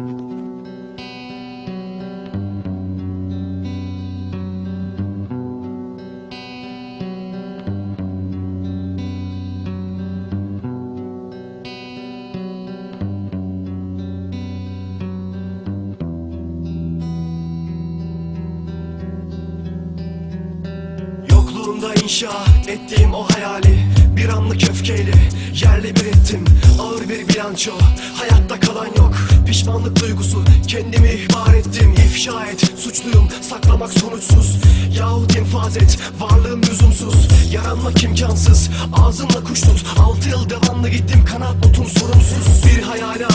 Yokluğunda inşa ettiğim o hayali Bir anlık öfkeyle yerle bir ettim. Ağır bir bilanço hayatta kalan yok Pişmanlık duygusu kendimi ihbar ettim. İfşa et suçluyum saklamak sonuçsuz. Yahut infaz et varlığım lüzumsuz. Yaranmak imkansız ağzınla kuş tut. Altı yıl devamlı gittim kanat notum sorumsuz. Bir hayale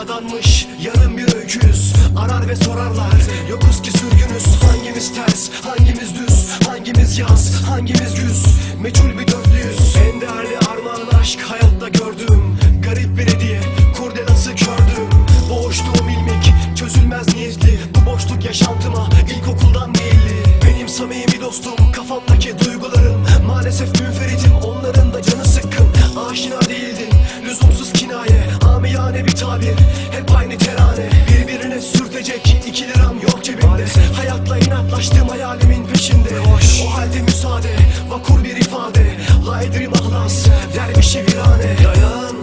samimi dostum kafamdaki duygularım. Maalesef münferitim onların da canı sıkkın. Aşina değildin lüzumsuz kinaye Amiyane bir tabir. Hep aynı terane Birbirine sürtecek iki liram yok cebimde. Hayatla inatlaştım hayalimin peşinde. O halde müsaade vakur bir ifade. Laydrim ahlas dervişi virane. Dayan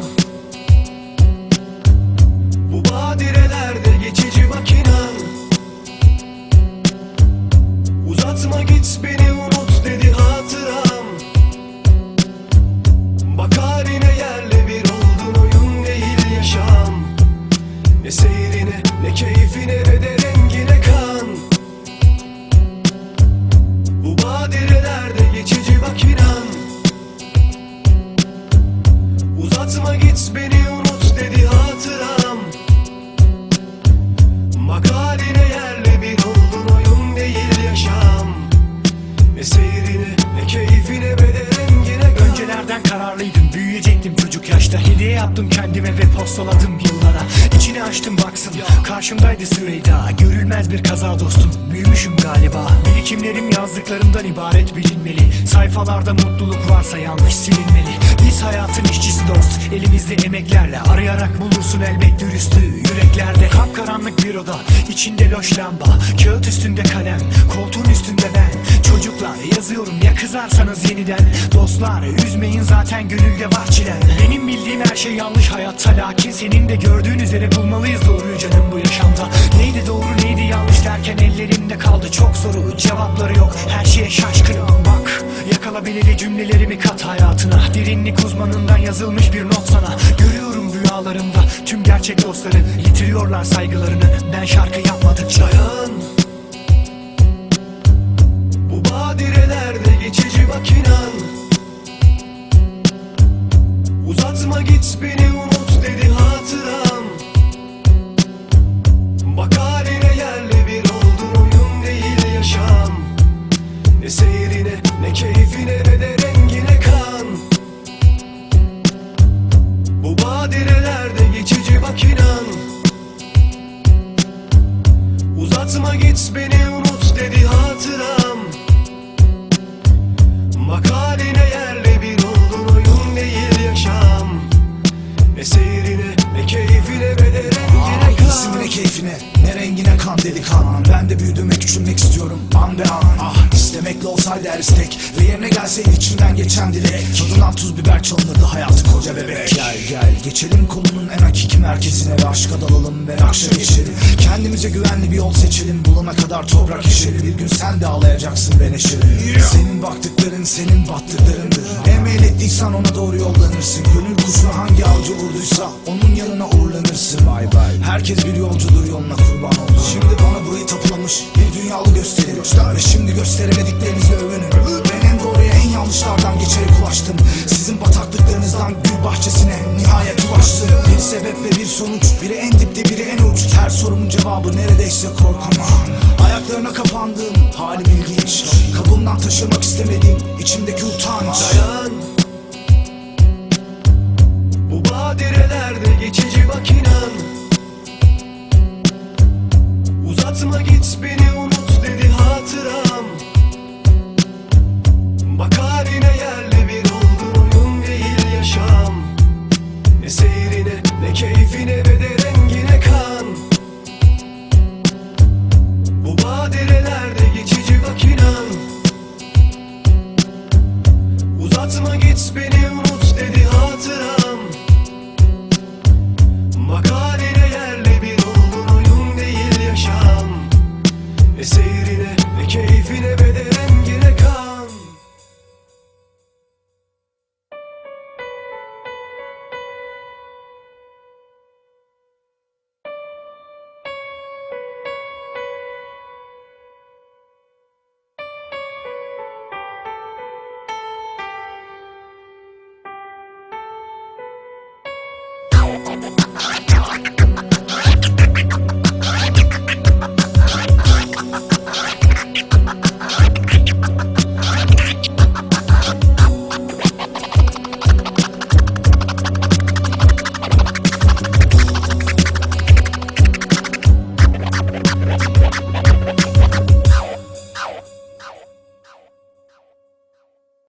yaptım kendime ve postaladım yıllara İçini açtım baksın. Karşımdaydı Süreyda. Görülmez bir kaza dostum. Büyümüşüm galiba. Birikimlerim yazdıklarımdan ibaret bilinmeli. Sayfalarda mutluluk varsa yanlış silinmeli. Biz hayatın işçisi dost. Elimizde emeklerle Arayarak bulursun elbet dürüstlüğü yüreklerde. Kapkaranlık bir oda içinde loş lamba. Kağıt üstünde kalem koltuğun üstünde ben. Çocuklar yazıyorum ya kızarsanız yeniden. Dostlar üzmeyin zaten gönülde var çilen Benim bildiğim her şey yanlış hayatta Lakin senin de gördüğün üzere bulmalıyız doğruyu canım bu yaşamda. Neydi doğru neydi yanlış derken ellerimde kaldı. Çok soru Cevapları yok. Her şeye şaşkınım. Bak yakala cümlelerimi kat hayatına. Derinlik uzmanından yazılmış bir not sana. Görüyorum rüyalarımda tüm gerçek dostları. Yitiriyorlar saygılarını. Ben şarkı yapmadıkça Bak haline yerle bir oldun oyun değil yaşam. Ne seyrine ne keyfine ve de rengine kan. İsmine keyfine ne rengine kan delikanlı Ben de büyüdüğüme küçülmek istiyorum. An be an İstemekle olsaydı her istek Ve yerine gelseydi içimden geçen dilek. Tadından tuz biber çalınırdı hayatı koca bebek. Gel gel geçelim konunun en hakiki merkezine Ve aşka dalalım ve akşa geçelim. Kendimize güvenli bir yol seçelim Bulana kadar toprak işelim. Bir gün sen de ağlayacaksın ve neşeli Senin baktıkların senin battıklarındır Ne meylettiysen ona doğru yollanırsın. Gönül kuşuna hangi avcı bahçesine nihayet ulaştım Bir sebep ve bir sonuç Biri en dipte biri en uç. Her sorumun cevabı neredeyse korkma Ayaklarına kapandığım hali ilginç Kabımdan taşırmak istemediğim içimdeki utanç Dayan. Bu badirelerde geçici makinan Uzatma git beni Ne seyrine